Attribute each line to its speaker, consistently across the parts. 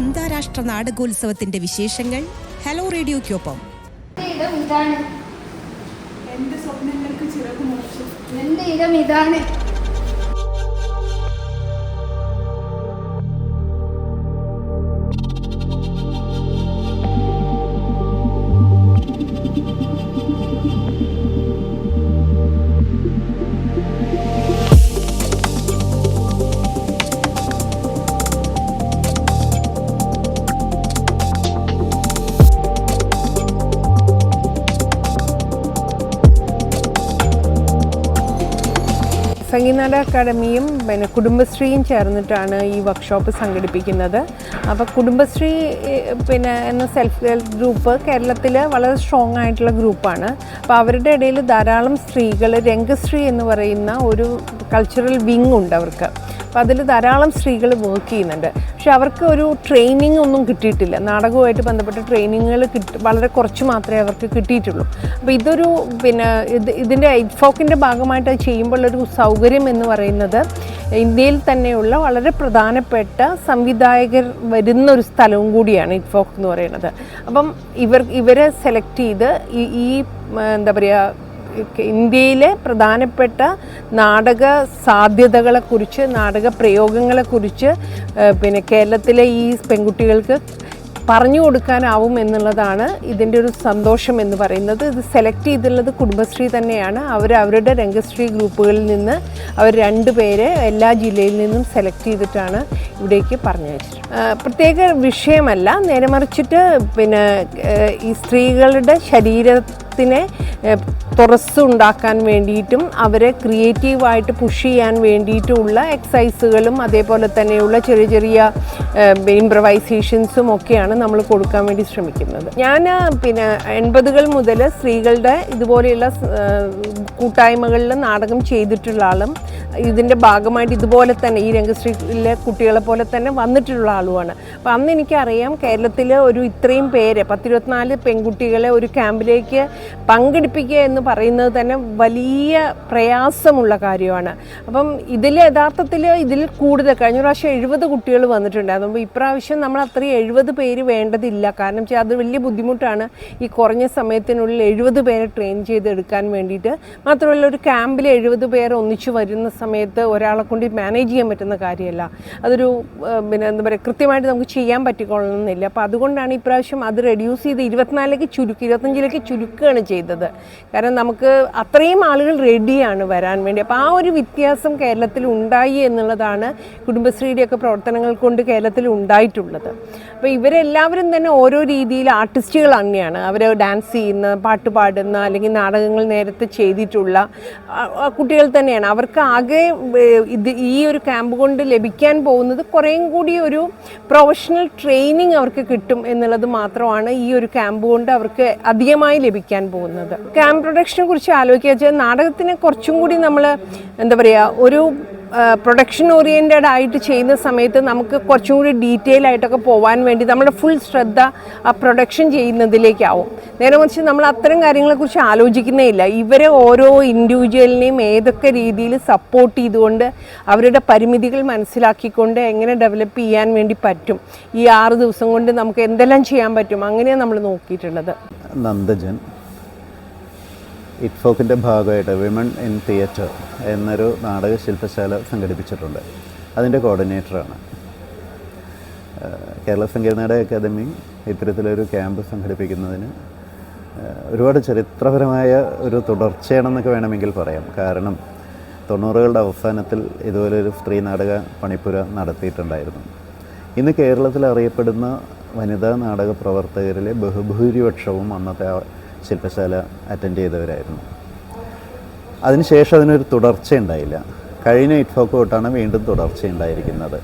Speaker 1: അന്താരാഷ്ട്ര നാടകോത്സവത്തിന്റെ വിശേഷങ്ങൾ. ഹലോ റേഡിയോയ്ക്കൊപ്പം.
Speaker 2: എന്റെ സ്വപ്നങ്ങൾക്ക് ചിറക് മുളച്ചു
Speaker 3: എന്റെ ഇടം ഇതാണ്.
Speaker 4: സംഗീതനാട അക്കാദമിയും പിന്നെ കുടുംബശ്രീയും ചേർന്നിട്ടാണ് ഈ വർക്ക്ഷോപ്പ് സംഘടിപ്പിക്കുന്നത്. അപ്പോൾ കുടുംബശ്രീ പിന്നെ എന്ന സെൽഫ് ഹെൽപ്പ് ഗ്രൂപ്പ് കേരളത്തിൽ വളരെ സ്ട്രോങ് ആയിട്ടുള്ള ഗ്രൂപ്പാണ് അപ്പോൾ അവരുടെ ഇടയിൽ ധാരാളം സ്ത്രീകൾ രംഗശ്രീ എന്ന് പറയുന്ന ഒരു കൾച്ചറൽ വിങ് ഉണ്ട് അവർക്ക്. അപ്പോൾ അതിൽ ധാരാളം സ്ത്രീകൾ വർക്ക് ചെയ്യുന്നുണ്ട്. പക്ഷെ അവർക്ക് ഒരു ട്രെയിനിങ് ഒന്നും കിട്ടിയിട്ടില്ല. നാടകവുമായിട്ട് ബന്ധപ്പെട്ട ട്രെയിനിങ്ങുകൾ കിട്ടി വളരെ കുറച്ച് മാത്രമേ അവർക്ക് കിട്ടിയിട്ടുള്ളൂ. അപ്പോൾ ഇതൊരു പിന്നെ ഇത് ഇതിന്റെ ഐഫോക്കിന്റെ ഭാഗമായിട്ട് അത് ചെയ്യുമ്പോഴുള്ളൊരു സൗകര്യം എന്ന് പറയുന്നത് ഇന്ത്യയിൽ തന്നെയുള്ള വളരെ പ്രധാനപ്പെട്ട സംവിധായകർ വരുന്ന ഒരു സ്ഥലവും കൂടിയാണ് ഇറ്റ്ഫോക്ക് എന്ന് പറയുന്നത്. അപ്പം ഇവർ ഇവരെ സെലക്ട് ചെയ്ത് ഈ എന്താ പറയുക ഇന്ത്യയിലെ പ്രധാനപ്പെട്ട നാടക സാധ്യതകളെക്കുറിച്ച് നാടക പ്രയോഗങ്ങളെക്കുറിച്ച് പിന്നെ കേരളത്തിലെ ഈ പെൺകുട്ടികൾക്ക് പറഞ്ഞു കൊടുക്കാനാവും എന്നുള്ളതാണ് ഇതിന്റെ ഒരു സന്തോഷം എന്ന് പറയുന്നത്. ഇത് സെലക്ട് ചെയ്തിട്ടുള്ളത് കുടുംബശ്രീ തന്നെയാണ്. അവർ അവരുടെ രംഗശ്രീ ഗ്രൂപ്പുകളിൽ നിന്ന് അവർ രണ്ട് പേരെ എല്ലാ ജില്ലയിൽ നിന്നും സെലക്ട് ചെയ്തിട്ടാണ് ഇവിടേക്ക് പറഞ്ഞു വെച്ചത് പ്രത്യേക വിഷയമല്ല. നേരെ മറിച്ചിട്ട് പിന്നെ ഈ സ്ത്രീകളുടെ ശരീരത്തിനെ തുറസ്സുണ്ടാക്കാൻ വേണ്ടിയിട്ടും അവരെ ക്രിയേറ്റീവായിട്ട് പുഷ് ചെയ്യാൻ വേണ്ടിയിട്ടുള്ള എക്സസൈസുകളും അതേപോലെ തന്നെയുള്ള ചെറിയ ചെറിയ ഇംപ്രവൈസേഷൻസും ഒക്കെയാണ് നമ്മൾ കൊടുക്കാൻ വേണ്ടി ശ്രമിക്കുന്നത്. ഞാൻ പിന്നെ എൺപതുകൾ മുതൽ സ്ത്രീകളുടെ ഇതുപോലെയുള്ള കൂട്ടായ്മകളിൽ നാടകം ചെയ്തിട്ടുള്ള ആളും ഇതിന്റെ ഭാഗമായിട്ട് ഇതുപോലെ തന്നെ ഈ രംഗശ്രീയിലെ കുട്ടികളെ പോലെ തന്നെ വന്നിട്ടുള്ള ആളുമാണ്. അപ്പോൾ അന്ന് എനിക്കറിയാം കേരളത്തിൽ ഒരു ഇത്രയും പേര് പത്തിരുപത്തിനാല് പെൺകുട്ടികളെ ഒരു ക്യാമ്പിലേക്ക് പങ്കെടുപ്പിക്കുക എന്ന് പറയുന്നത് തന്നെ വലിയ പ്രയാസമുള്ള കാര്യമാണ്. അപ്പം ഇതിൽ യഥാർത്ഥത്തിൽ ഇതിൽ കൂടുതൽ കഴിഞ്ഞ പ്രാവശ്യം എഴുപത് കുട്ടികൾ വന്നിട്ടുണ്ടായിരുന്നു അപ്പോൾ ഇപ്രാവശ്യം നമ്മൾ അത്രയും എഴുപത് പേര് വേണ്ടതില്ല. കാരണം വെച്ചാൽ അത് വലിയ ബുദ്ധിമുട്ടാണ്. ഈ കുറഞ്ഞ സമയത്തിനുള്ളിൽ എഴുപത് പേരെ ട്രെയിൻ ചെയ്തെടുക്കാൻ വേണ്ടിയിട്ട്. മാത്രമല്ല ഒരു ക്യാമ്പിൽ എഴുപത് പേർ ഒന്നിച്ചു വരുന്ന സമയത്ത് ഒരാളെ കൊണ്ട് മാനേജ് ചെയ്യാൻ പറ്റുന്ന കാര്യമല്ല. അതൊരു പിന്നെ എന്താ പറയുക കൃത്യമായിട്ട് നമുക്ക് ചെയ്യാൻ പറ്റിക്കൊള്ളണമെന്നില്ല അപ്പോൾ അതുകൊണ്ടാണ് ഇപ്രാവശ്യം അത് റെഡ്യൂസ് ചെയ്ത് ഇരുപത്തിനാലിലേക്ക് ചുരുക്കി ഇരുപത്തഞ്ചിലേക്ക് ചുരുക്കുകയാണ് ചെയ്തത്. കാരണം നമുക്ക് അത്രയും ആളുകൾ റെഡിയാണ് വരാൻ വേണ്ടി. അപ്പോൾ ആ ഒരു വ്യത്യാസം കേരളത്തിൽ ഉണ്ടായി എന്നുള്ളതാണ് കുടുംബശ്രീയുടെയൊക്കെ പ്രവർത്തനങ്ങൾ കൊണ്ട് കേരളത്തിൽ ഉണ്ടായിട്ടുള്ളത്. അപ്പോൾ ഇവരെല്ലാവരും തന്നെ ഓരോ രീതിയിൽ ആർട്ടിസ്റ്റുകൾ തന്നെയാണ്. അവർ ഡാൻസ് ചെയ്യുന്ന പാട്ട് പാടുന്ന അല്ലെങ്കിൽ നാടകങ്ങൾ നേരത്തെ ചെയ്തിട്ടുള്ള കുട്ടികൾ തന്നെയാണ്. അവർക്ക് ആകെ ഇത് ഈ ഒരു ക്യാമ്പ് കൊണ്ട് ലഭിക്കാൻ പോകുന്നത് കുറേയും കൂടി ഒരു പ്രൊഫഷണൽ ട്രെയിനിങ് അവർക്ക് കിട്ടും എന്നുള്ളത് മാത്രമാണ് ഈ ഒരു ക്യാമ്പ് കൊണ്ട് അവർക്ക് അധികമായി ലഭിക്കാൻ പോകുന്നത്. ക്യാമ്പ് പ്രൊഡക്ഷനെ കുറിച്ച് ആലോചിക്കുക വെച്ചാൽ നാടകത്തിനെ കുറച്ചും കൂടി നമ്മൾ എന്താ പറയുക ഒരു പ്രൊഡക്ഷൻ ഓറിയന്റഡ് ആയിട്ട് ചെയ്യുന്ന സമയത്ത് നമുക്ക് കുറച്ചും കൂടി ഡീറ്റെയിൽ ആയിട്ടൊക്കെ പോകാൻ വേണ്ടി നമ്മുടെ ഫുൾ ശ്രദ്ധ ആ പ്രൊഡക്ഷൻ ചെയ്യുന്നതിലേക്കാവും. നേരെ മറിച്ച് നമ്മൾ അത്തരം കാര്യങ്ങളെക്കുറിച്ച് ആലോചിക്കുന്നേ ഇല്ല. ഇവരെ ഓരോ ഇൻഡിവിജ്വലിനെയും ഏതൊക്കെ രീതിയിൽ സപ്പോർട്ട് ചെയ്തുകൊണ്ട് അവരുടെ പരിമിതികൾ മനസ്സിലാക്കിക്കൊണ്ട് എങ്ങനെ ഡെവലപ്പ് ചെയ്യാൻ വേണ്ടി പറ്റും. ഈ ആറ് ദിവസം കൊണ്ട് നമുക്ക് എന്തെല്ലാം ചെയ്യാൻ പറ്റും. അങ്ങനെയാണ് നമ്മൾ നോക്കിയിട്ടുള്ളത്.
Speaker 5: നന്ദജൻ ഇറ്റ്ഫോക്കിന്റെ ഭാഗമായിട്ട് വിമൺ ഇൻ തിയേറ്റർ എന്നൊരു നാടക ശില്പശാല സംഘടിപ്പിച്ചിട്ടുണ്ട് അതിന്റെ കോർഡിനേറ്ററാണ് കേരള കേരള സംഗീതനാടക അക്കാദമി ഇത്തരത്തിലൊരു ക്യാമ്പ് സംഘടിപ്പിക്കുന്നതിന് ഒരുപാട് ചരിത്രപരമായ ഒരു തുടർച്ചയാണെന്നൊക്കെ വേണമെങ്കിൽ പറയാം. കാരണം തൊണ്ണൂറുകളുടെ അവസാനത്തിൽ ഇതുപോലൊരു സ്ത്രീ നാടക പണിപ്പുര നടത്തിയിട്ടുണ്ടായിരുന്നു. ഇന്ന് കേരളത്തിൽ അറിയപ്പെടുന്ന വനിതാ നാടക പ്രവർത്തകരിലെ ബഹുഭൂരിപക്ഷവും അന്നത്തെ ശില്പശാല അറ്റൻഡ് ചെയ്തവരായിരുന്നു. അതിനുശേഷം അതിനൊരു തുടർച്ചയുണ്ടായില്ല കഴിഞ്ഞ ഇറ്റ്ഫോക്ക് തൊട്ടാണ് വീണ്ടും തുടർച്ചയുണ്ടായിരിക്കുന്നത്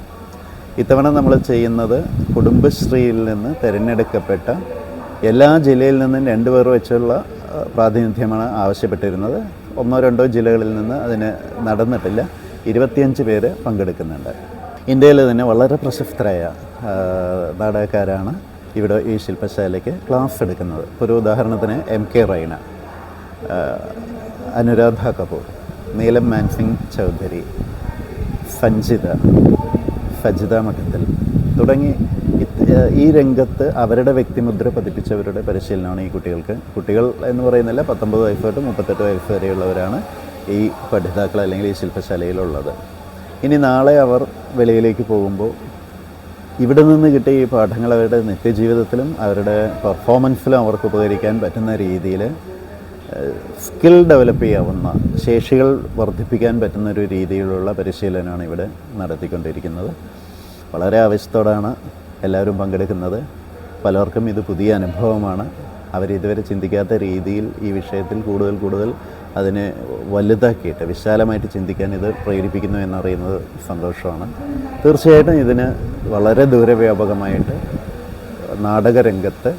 Speaker 5: ഇത്തവണ നമ്മൾ ചെയ്യുന്നത് കുടുംബശ്രീയിൽ നിന്ന് തിരഞ്ഞെടുക്കപ്പെട്ട എല്ലാ ജില്ലയിൽ നിന്നും രണ്ട് പേർ വെച്ചുള്ള പ്രാതിനിധ്യമാണ് ആവശ്യപ്പെട്ടിരുന്നത്. ഒന്നോ രണ്ടോ ജില്ലകളിൽ നിന്ന് അതിന് നടന്നിട്ടില്ല. ഇരുപത്തിയഞ്ച് പേര് പങ്കെടുക്കുന്നുണ്ട്. ഇന്ത്യയിൽ തന്നെ വളരെ പ്രശസ്തരായ നാടകക്കാരാണ് ഇവിടെ ഈ ശില്പശാലയ്ക്ക് ക്ലാസ് എടുക്കുന്നത്. ഒരു ഉദാഹരണത്തിന് എം കെ റൈന അനുരാധ കപൂർ നീലം മാൻസിംഗ് ചൗധരി സഞ്ജിത സജിത മഠത്തിൽ തുടങ്ങി ഈ രംഗത്ത് അവരുടെ വ്യക്തിമുദ്ര പതിപ്പിച്ചവരുടെ പരിശീലനമാണ് ഈ കുട്ടികൾക്ക്. കുട്ടികൾ എന്ന് പറയുന്നില്ല പത്തൊമ്പത് വയസ്സ് തൊട്ട് മുപ്പത്തെട്ട് വയസ്സ് വരെയുള്ളവരാണ് ഈ പഠിതാക്കൾ അല്ലെങ്കിൽ ഈ ശില്പശാലയിലുള്ളത്. ഇനി നാളെ അവർ വെളിയിലേക്ക് പോകുമ്പോൾ ഇവിടെ നിന്ന് കിട്ടിയ ഈ പാഠങ്ങൾ അവരുടെ നിത്യജീവിതത്തിലും അവരുടെ പെർഫോമൻസിലും അവർക്ക് ഉപകരിക്കാൻ പറ്റുന്ന രീതിയിൽ സ്കിൽ ഡെവലപ്പ് ചെയ്യാവുന്ന ശേഷികൾ വർദ്ധിപ്പിക്കാൻ പറ്റുന്ന ഒരു രീതിയിലുള്ള പരിശീലനമാണ് ഇവിടെ നടത്തിക്കൊണ്ടിരിക്കുന്നത്. വളരെ ആവശ്യത്തോടാണ് എല്ലാവരും പങ്കെടുക്കുന്നത്. പലർക്കും ഇത് പുതിയ അനുഭവമാണ്. അവരിതുവരെ ചിന്തിക്കാത്ത രീതിയിൽ ഈ വിഷയത്തിൽ കൂടുതൽ കൂടുതൽ അതിനെ വലുതാക്കിയിട്ട് വിശാലമായിട്ട് ചിന്തിക്കാൻ ഇത് പ്രേരിപ്പിക്കുന്നു എന്നറിയുന്നത് സന്തോഷമാണ്. തീർച്ചയായിട്ടും ഇതിന് വളരെ ദൂരവ്യാപകമായിട്ട് നാടകരംഗത്ത്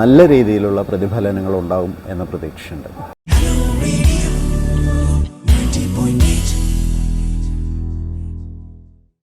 Speaker 5: നല്ല രീതിയിലുള്ള പ്രതിഫലനങ്ങൾ ഉണ്ടാവും എന്ന പ്രതീക്ഷയുണ്ട്.